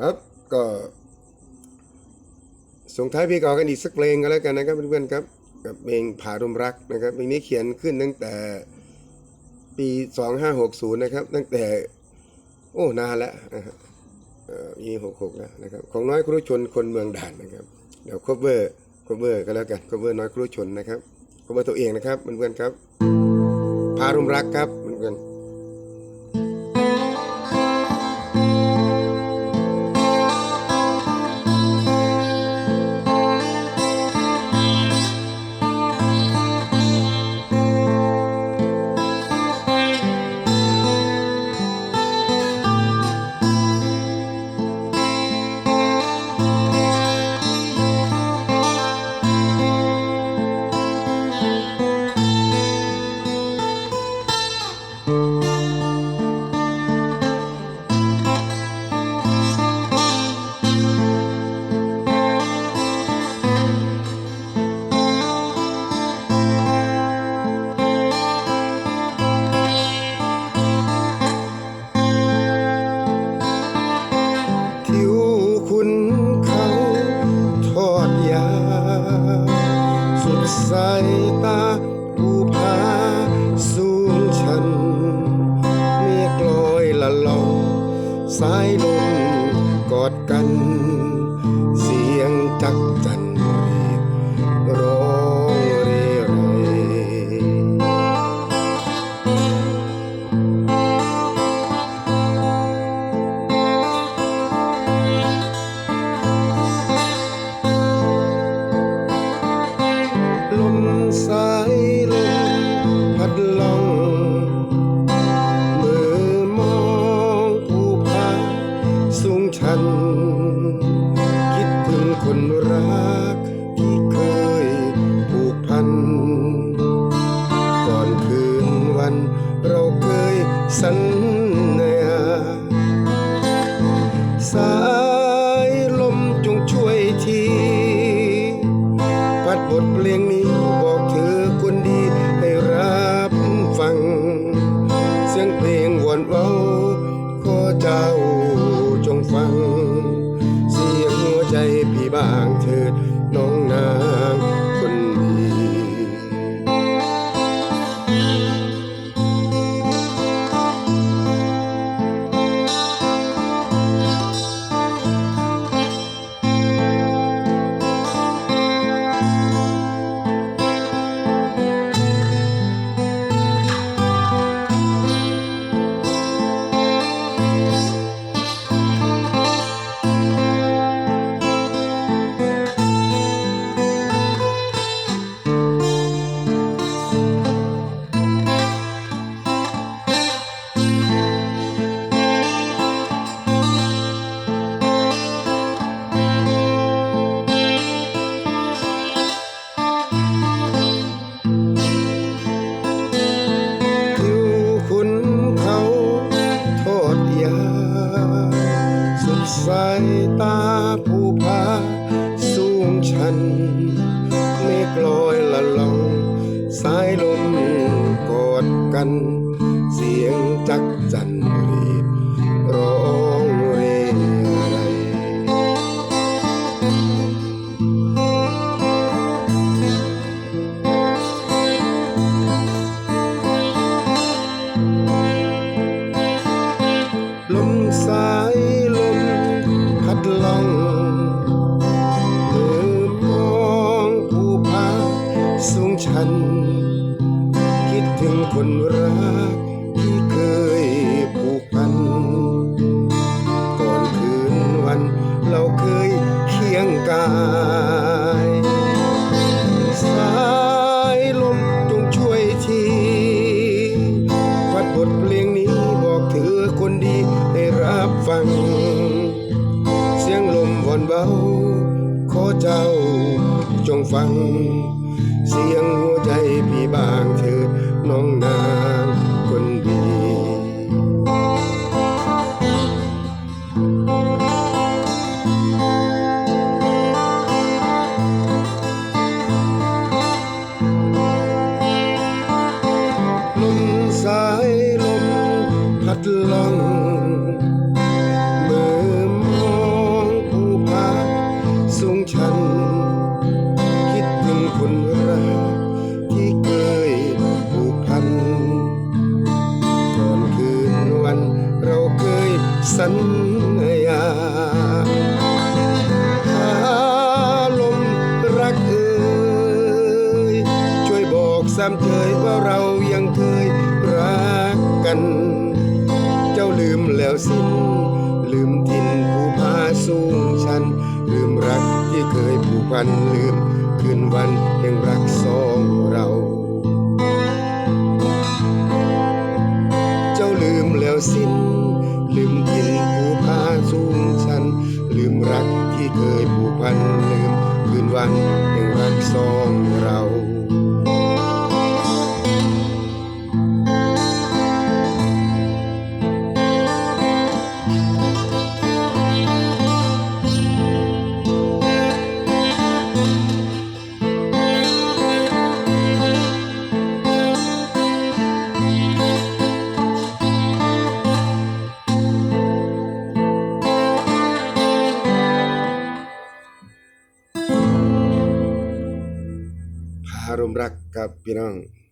ครับก็ส่งท้ายพี่กอกันอีกสักเพลงก็แล้วกันนะครับเพื่อนๆครับกับเพลงผารมรักนะครับเพลงนี้เขียนขึ้นตั้งแต่ปี 2560 นะครับ ตั้งแต่ โอ้นานแล้วมี66แล้วนะครับ ของน้อยครุชนคนเมืองด่านนะครับเดี๋ยว cover cover ก็แล้วกัน cover น้อยครุชนนะครับ cover ตัวเองนะครับเพื่อนๆครับพารมรักครับเพื่อนๆ สายลมกอดกัน เสียงจักจัน สูงชัน คิดถึงคนรักที่เคยผูกพัน ก่อนคืนวันเราเคยสัญ สายลมกอดกัน เสียงจักจันรีดร้ จ สัญญาหาลมรักเอ่ยช่วยบอกซ้ำเชยว่าเรายังเคยรักกัน เจ้าลืมแล้วสิ้น ลืมทินผู้พาสูงชัน ลืมรักที่เคยผูกพันลืมคืนวันแห่งรักสอง คืนวันแห่งรักสองเรา พา